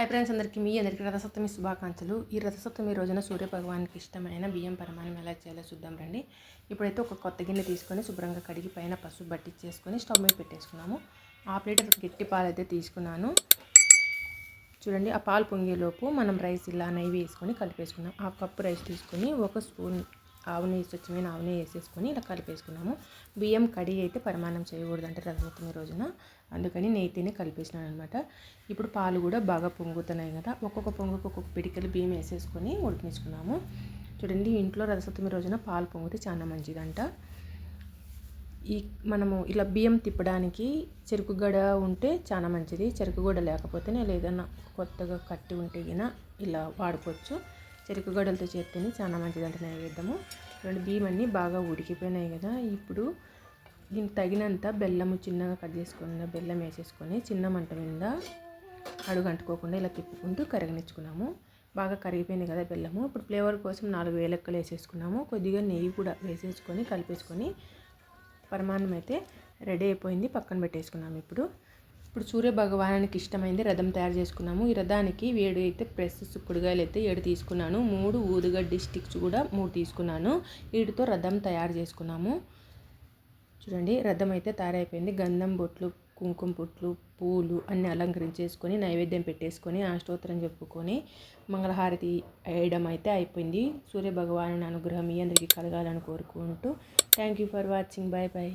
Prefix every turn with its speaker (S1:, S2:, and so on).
S1: Hi friends అందరికీ మీ అందరికీ రథసప్తమి శుభాకాంక్షలు. ఈ రథసప్తమి రోజున సూర్య భగవానికి ఇష్టమైన బియ్యం పరమాణం ఎలా చేయాలో చూద్దాం రండి. ఇప్పుడైతే ఒక కొత్త గిన్నె తీసుకొని శుభ్రంగా కడిగి పైన పసుపు బట్టించేసుకొని స్టవ్ మీద పెట్టేసుకున్నాము. హాఫ్ లీటర్ గట్టి పాలు అయితే తీసుకున్నాను. చూడండి ఆ పాలు పొంగేలోపు మనం రైస్ ఇలా నెయ్యి వేసుకొని కలిపేసుకున్నాం. హాఫ్ కప్పు రైస్ తీసుకొని ఒక స్పూన్ ఆవు నెయ్యి స్వచ్ఛమైన ఆవు నెయ్యి వేసేసుకొని ఇలా కలిపేసుకున్నాము. బియ్యం కడిగి అయితే పరిమాణం చేయకూడదు అంటే రథసప్తమి రోజున. అందుకని నెయ్యితేనే కలిపేసినాను అనమాట ఇప్పుడు పాలు కూడా బాగా పొంగుతున్నాయి కదా ఒక్కొక్క పొంగుకు ఒక్కొక్క పిడికలు బియ్యం వేసేసుకొని ఉడికించుకున్నాము. చూడండి ఇంట్లో రథసప్తమి రోజున పాలు పొంగితే చాలా మంచిదంట. ఈ మనము ఇలా బియ్యం తిప్పడానికి చెరుకు గడ ఉంటే చాలా మంచిది. చెరుకు గడ లేకపోతేనే లేదన్నా కొత్తగా కట్టి ఉంటే ఇలా వాడుకోవచ్చు. చెరుకు గడలతో చేస్తేనే చాలా మంచిది అంటే నైవేద్యము. రెండు బియ్యం అన్నీ బాగా ఉడికిపోయినాయి కదా. ఇప్పుడు దీనికి తగినంత బెల్లము చిన్నగా కట్ చేసుకున్న బెల్లం వేసేసుకొని చిన్న మంట మీద అడుగు అంటుకోకుండా ఇలా తిప్పుకుంటూ కరగనిచ్చుకున్నాము. బాగా కరిగిపోయింది కదా బెల్లము. ఇప్పుడు ఫ్లేవర్ కోసం నాలుగు వేలక్కలు వేసేసుకున్నాము. కొద్దిగా నెయ్యి కూడా వేసేసుకొని కలిపేసుకొని పరమాన్నం అయితే రెడీ అయిపోయింది. పక్కన పెట్టేసుకున్నాము ఇప్పుడు. ఇప్పుడు సూర్య భగవానానికి ఇష్టమైంది రథం తయారు చేసుకున్నాము. ఈ రథానికి వేడు అయితే ప్రెస్ సుక్కుడుగాయలు అయితే ఏడు తీసుకున్నాను. మూడు ఊదుగడ్డి స్టిక్స్ కూడా మూడు తీసుకున్నాను. వీటితో రథం తయారు చేసుకున్నాము. చూడండి రథం అయితే తయారైపోయింది. గంధం బొట్లు కుంకుమ బొట్లు పూలు అన్నీ అలంకరించేసుకొని నైవేద్యం పెట్టేసుకొని స్తోత్రం చెప్పుకొని మంగళహారతి వేయడం అయితే అయిపోయింది. సూర్య భగవాను అనుగ్రహం మీ అందరికీ కలగాలని కోరుకుంటూ thank you for watching bye bye